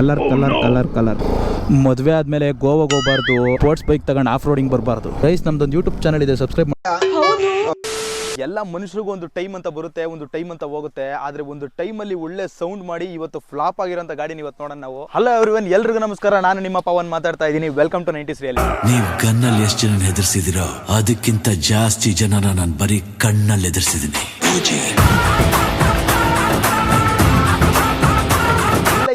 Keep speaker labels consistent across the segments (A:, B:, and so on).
A: Colour colour colour colour. ಮದುವೆ ಆದಮೇಲೆ ಗೋವಾಗೆ ಹೋಗ್ಬಾರ್ದು ಸ್ಪೋರ್ಟ್ಸ್ ಬೈಕ್ ತಗೊಂಡು ಆಫ್ ರೋಡಿಂಗ್ ಬರಬಾರ್ದು. ಗೈಸ್ ನಮ್ದೊಂದು ಯೂಟ್ಯೂಬ್ ಚಾನಲ್ ಇದೆ ಸಬ್ಸ್ಕ್ರೈಬ್
B: ಎಲ್ಲ ಮನುಷ್ಯರಿಗೂ ಒಂದು ಟೈಮ್ ಅಂತ ಬರುತ್ತೆ ಒಂದು ಟೈಮ್ ಅಂತ ಹೋಗುತ್ತೆ. ಆದ್ರೆ ಒಂದು ಟೈಮಲ್ಲಿ ಒಳ್ಳೆ ಸೌಂಡ್ ಮಾಡಿ ಇವತ್ತು ಫ್ಲಾಪ್ ಆಗಿರೋಂಥ ಗಾಡಿನ ಇವತ್ತು ನೋಡೋಣ ನಾವು. ಹಲೋ ಎವ್ರಿವನ್ ಎಲ್ರಿಗೂ ನಮಸ್ಕಾರ. ನಾನು ನಿಮ್ಮ ಪವನ್ ಮಾತಾಡ್ತಾ ಇದ್ದೀನಿ. ವೆಲ್ಕಮ್ ಟು ನೈಂಟಿ ರಿಯಲಿ
C: ನೀವು ಗನ್ನಲ್ಲಿ ಎಷ್ಟು ಜನ ಹೆದರ್ಸಿದಿರೋ ಅದಕ್ಕಿಂತ ಜಾಸ್ತಿ ಜನನ ನಾನು ಬರೀ ಕಣ್ಣಲ್ಲಿ ಎದುರಿಸಿದ್ದೀನಿ.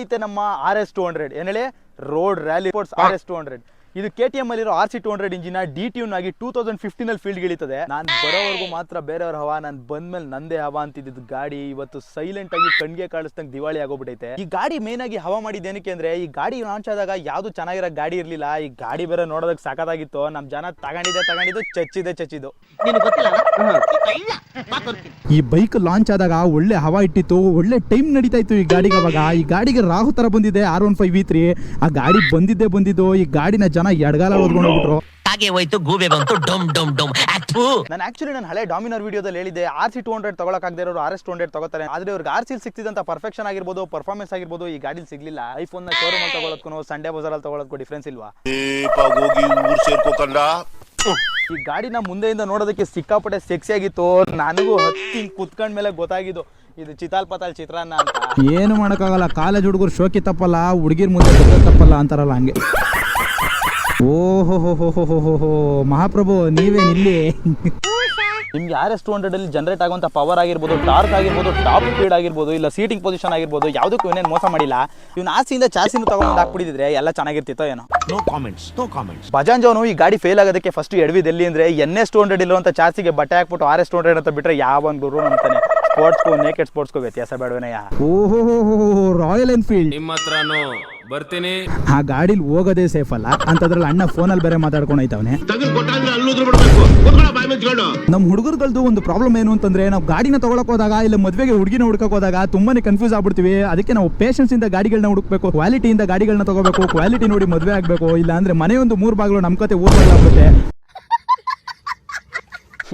B: ಐತೆ ನಮ್ಮ ಆರ್ ಎಸ್ ಟು ಹಂಡ್ರೆಡ್ ಏನ್ ಹೇಳಿ? Road rally sports R S two hundred ಇದು ಕೆ ಟಿ ಎಂ ಅಲ್ಲಿರೋ ಆರ್ ಸಿ ಟು ಹಂಡ್ರೆಡ್ ಇಂಜಿನ ಡಿ ಟ್ಯೂನ್ ಆಗಿ ಟೂ ತೌಸಂಡ್ ಫಿಫ್ಟೀನ್ ಅಲ್ಲಿ ಫೀಲ್ಡ್ ಇಳಿತದೆ ನಾನು ಬರೋವರೆಗೂ ಮಾತ್ರ ಬೇರೆಯವ್ರ ಹವಾ ನಾನು ಬಂದ್ಮೇಲೆ ನಂದೇ ಹವಾ ಅಂತಿದ್ದು ಗಾಡಿ ಇವತ್ತು ಸೈಲೆಂಟ್ ಆಗಿ ಕಣ್ಗೆ ಕಾಣಿಸ್ದಂಗೆ ದಿವಾಳಿ ಆಗೋಗ್ಬಿಟ್ಟೈತೆ ಈ ಗಾಡಿ ಮೇನ್ ಆಗಿ ಹವಾ ಮಾಡಿದ್ದು ಏನಕ್ಕೆ ಅಂದ್ರೆ ಈ ಗಾಡಿ ಲಾಂಚ್ ಆದಾಗ ಯಾವ್ದು ಚೆನ್ನಾಗಿರೋ ಗಾಡಿ ಇರ್ಲಿಲ್ಲ. ಈ ಗಾಡಿ ಬೇರೆ ನೋಡೋದಕ್ಕೆ ಸಾಕಾಗಿತ್ತು ನಮ್ ಜನ ತಗೊಂಡಿದೆ ತಗೊಂಡಿದ್ದು ಚಚ್ಚಿದೆ ಚಚ್ಚಿದ್ದು.
A: ಈ ಬೈಕ್ ಲಾಂಚ್ ಆದಾಗ ಒಳ್ಳೆ ಹವಾ ಇಟ್ಟಿತ್ತು ಒಳ್ಳೆ ಟೈಮ್ ನಡೀತಾ ಇತ್ತು ಈ ಗಾಡಿಗೆ ಅವಾಗ. ಈ ಗಾಡಿಗೆ ರಾಹು ತರ ಬಂದಿದೆ R one five V three ಆ ಗಾಡಿ ಬಂದಿದ್ದೇ ಬಂದಿದ್ದು ಈ ಗಾಡಿನ ಜನ ಎಡಗಾಲ ಓದ್ಕೊಂಡು ಹೋಗ್ಬಿಟ್ರು.
D: ಹಾಗೆ ಹೋಯ್ತು ಗೂಬೆ ಬಂತು ಡೊಮ್ ಡೊಮ್ ಡೊಮ್.
B: ನಾನು ಆಕ್ಚುಲಿ ನಾನು ಹಳೆ ಡಾಮಿನರ್ ವಿಡಿಯೋದಲ್ಲಿ ಹೇಳಿದೆ ಆರ್ ಸಿ ಟು ಹಂಡ್ರೆಡ್ ತಗೊಳಕಾಗದೇ ಇರೋರು ಆರ್ ಎಸ್ ಟು ಹಂಡ್ರೆಡ್ ತಗೋತಾರೆ. ಆದ್ರೆ ಅವ್ರಿಗೆ ಆರ್ ಸಿಲ್ ಸಿಕ್ತಿದಂತ ಪರ್ಫೆಕ್ಷನ್ ಆಗಿರ್ಬೋದು ಪರ್ಫಾರ್ಮೆನ್ಸ್ ಆಗಿರ್ಬೋದು ಈ ಗಾಡಿ ಸಿಗ್ಲಿಲ್ಲ. ಐಫೋನ್ನ ಶೋರೂಮ್ ಅಲ್ಲಿ ಸಂಡೆ ಸಂಡೇ ಬಜಾರಲ್ಲಿ ತಗೊಳಕ್ಕೂ ಡಿಫ್ರೆನ್ಸ್ ಇಲ್ವಾ?
E: ಹೋಗಿ ಊರ್ ಸೇರ್ಕೋಕಂಡ
B: ಈ ಗಾಡಿನ ಮುಂದೆಯಿಂದ ನೋಡೋದಕ್ಕೆ ಸಿಕ್ಕಾಪಟ್ಟೆ ಸೆಕ್ಸಿ ಆಗಿತ್ತು. ನನಗೂ ಹತ್ತಿ ಕುತ್ಕೊಂಡ್ ಮೇಲೆ ಗೊತ್ತಾಗಿದ್ದು ಇದು ಚಿತಾಲ್ ಪತಾಲ್ ಚಿತ್ರಾನ್ನ ಅಂತ.
A: ಏನು ಮಾಡೋಕ್ಕಾಗಲ್ಲ ಕಾಲೇಜ್ ಹುಡುಗರು ಶೋಕಿ ತಪ್ಪಲ್ಲ ಹುಡುಗಿರ್ ಮುಂದೆ ತಪ್ಪಲ್ಲ ಅಂತಾರಲ್ಲ ಹಂಗೆ. ಓಹೋ ಹೋ ಹೋ ಹೋ ಹೋ ಹೋ ಹೋ ಮಹಾಪ್ರಭು ನೀವೇ ಇಲ್ಲಿ
B: ನಿಮ್ಗೆ ಆರ್ ಎಸ್ ಟು ಹಂಡ್ರೆಡ್ ಅಲ್ಲಿ ಜನರೇಟ್ ಆಗುವಂತ ಪವರ್ ಆಗಿರ್ಬೋದು ಟಾರ್ಕ್ ಆಗಿರ್ಬೋದು ಟಾಪ್ ಸ್ಪೀಡ್ ಆಗಿರ್ಬೋದು ಇಲ್ಲ ಸೀಟಿಂಗ್ ಪೊಸಿಷನ್ ಆಗಿರ್ಬೋದು ಯಾವುದಕ್ಕೂ ಏನೇನು ಮೋಸ ಮಾಡಿಲ್ಲ. ಇವ್ನ ಆಸೆಯಿಂದ ಚಾಸಿನ ತಗೊಂಡು ಹಾಕ್ಬಿಟ್ಟಿದ್ರೆ ಎಲ್ಲ ಚೆನ್ನಾಗಿರ್ತಿತ್ತೋ ಏನೋ.
E: No comments no comments
B: Bajaj ಅವನು ಈ ಗಾಡಿ ಫೇಲ್ ಆಗೋದಕ್ಕೆ ಫಸ್ಟ್ ಎಡವಿದ ಎಲ್ಲಿ ಅಂದ್ರೆ ಎನ್ ಎಸ್ ಟು ಹಂಡ್ರೆಡ್ ಇರುವಂತ ಚಾರ್ಸಿಗೆ ಬಟ್ಟೆ ಹಾಕ್ಬಿಟ್ಟು ಆರ್ ಎಸ್ ಟು ಹಂಡ್ರೆಡ್ ಅಂತ ಬಿಟ್ರೆ ಯಾವ ಗುರು ಅಂತಾನೆ ಸ್ಪೋರ್ಟ್ಸ್ಗೂ ನೇಕೆಡ್ ಸ್ಪೋರ್ಟ್ಸ್ಗೂ ವ್ಯತ್ಯಾಸ ಬೇಡವೇನಯ್ಯ
A: ಓಹೋ ಹೋ ಹೋ ಹೋ ರಾಯಲ್ ಎನ್ಫೀಲ್ಡ್
F: ನಿಮ್ಮ ಹತ್ರನೂ ಬರ್ತೀನಿ.
A: ಆ ಗಾಡಿಲಿ ಹೋಗೋದೇ ಸೇಫ್ ಅಲ್ಲ. ಅಂತದ್ರಲ್ಲಿ ಅಣ್ಣ ಫೋನಲ್ಲಿ ಬೇರೆ ಮಾತಾಡ್ಕೊಂಡು ಐತವನೆ ನಮ್ಮ ಹುಡುಗರುಗಳದ್ದು ಒಂದು ಪ್ರಾಬ್ಲಮ್ ಏನು ಅಂತಂದ್ರೆ ನಾವು ಗಾಡಿನ ತಗೊಳಕ್ ಹೋದಾಗ ಇಲ್ಲ ಮದುವೆಗೆ ಹುಡುಗಿನ ಹುಡ್ಕಕ್ ಹೋದಾಗ ತುಂಬಾನೇ ಕನ್ಫ್ಯೂಸ್ ಆಗ್ಬಿಡ್ತೀವಿ. ಅದಕ್ಕೆ ನಾವು ಪೇಷನ್ಸ್ ಇಂದ ಗಾಡಿಗಳನ್ನ ಹುಡುಕ್ಬೇಕು ಕ್ವಾಲಿಟಿಯಿಂದ ಗಾಡಿಗಳನ್ನ ತಗೋಬೇಕು ಕ್ವಾಲಿಟಿ ನೋಡಿ ಮದುವೆ ಆಗ್ಬೇಕು. ಇಲ್ಲ ಅಂದ್ರೆ ಮನೆ ಒಂದು ಮೂರು ಬಾಗಿಲು ನಮ್ಮ ಕತೆ ಊರ್ ಆಗ್ಬಿಡುತ್ತೆ.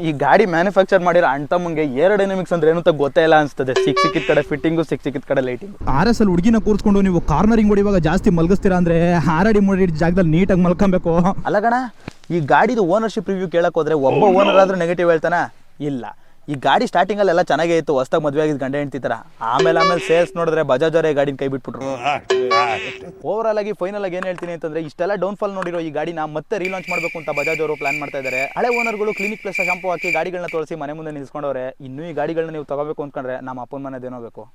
B: ಈ ಗಾಡಿ ಮ್ಯಾನುಫ್ಯಾಕ್ಚರ್ ಮಾಡಿರೋ ಅಣ್ತಮ್ಮಂಗೆ ಏರ್ ಡೈನಮಿಕ್ಸ್ ಅಂದ್ರೆ ಏನು ಅಂತ ಗೊತ್ತೇ ಇಲ್ಲ ಅನ್ಸ್ತದೆ. ಸಿಕ್ ಸಿಕ್ಕಿದ ಕಡೆ ಫಿಟ್ಟಿಂಗು ಸಿಕ್ ಸಿಕ್ಕಿದ ಕಡೆ ಲೈಟಿಂಗ್
A: ಆರ್ ಎಸ್ ಅಲ್ಲಿ ಹುಡುಗಿನ ಕೂರಿಸ್ಕೊಂಡು ನೀವು ಕಾರ್ನರಿಂಗ್ ಹೊಡಿವಾಗ ಜಾಸ್ತಿ ಮಲಗಿಸ್ತೀರಾ ಅಂದ್ರೆ ಹಾರಾಡಿ ಮಾಡಿ ಜಾಗದಲ್ಲಿ ನೀಟಾಗಿ ಮಲ್ಕೊಬೇಕು.
B: ಅಲ್ಲ ಗಣ ಈ ಗಾಡಿದು ಓನರ್ಶಿಪ್ ರಿವ್ಯೂ ಕೇಳಕ್ ಹೋದ್ರೆ ಒಬ್ಬ ಓನರ್ ಆದ್ರೂ ನೆಗೆಟಿವ್ ಹೇಳ್ತಾನ? ಇಲ್ಲ. ಈ ಗಾಡಿ ಸ್ಟಾರ್ಟಿಂಗ್ ಎಲ್ಲ ಚೆನ್ನಾಗೇ ಇತ್ತು, ಹೊಸ್ದಾಗಿ ಮದುವೆ ಆಗಿದ್ದು ಗಂಡ ಹೆಂಡ್ತಿ ಆಮೇಲೆ ಆಮೇಲೆ ಸೇಲ್ಸ್ ನೋಡಿದ್ರೆ ಬಜಾಜ್ ಅವರೇ ಗಾಡಿನ ಕೈ ಬಿಟ್ಬಿಟ್ರು. ಓವರ್ ಆಗಿ ಫೈನಲ್ ಆಗಿ ಏನ್ ಹೇಳ್ತೀನಿ ಅಂತಂದ್ರೆ, ಇಷ್ಟೆಲ್ಲ ಡೌನ್ ಫಾಲ್ ನೋಡಿರೋ ಈ ಗಾಡಿನ ಮತ್ತೆ ರೀಲಾಂಚ್ ಮಾಡಬೇಕು ಅಂತ ಬಜಾಜ್ ಅವರು ಪ್ಲಾನ್ ಮಾಡ್ತಾ ಇದ್ದಾರೆ. ಹಳೆ ಓನರ್ಗಳು ಕ್ಲಿನಿಕ್ ಪ್ಲಸ್ ಶಾಂಪು ಹಾಕಿ ಗಾಡಿಗಳನ್ನ ತೋರಿಸಿ ಮನೆ ಮುಂದೆ ನಿಲ್ಸ್ಕೊಂಡವ್ರೆ, ಇನ್ನೂ ಈ ಗಾಡಿಗಳನ್ನ ನೀವು ತಗೋಬೇಕು ಅಂದ್ಕೊಂಡ್ರೆ ನಮ್ಮ ಅಪ್ಪನ ಮನೆದೇನೋ ಬೇಕು.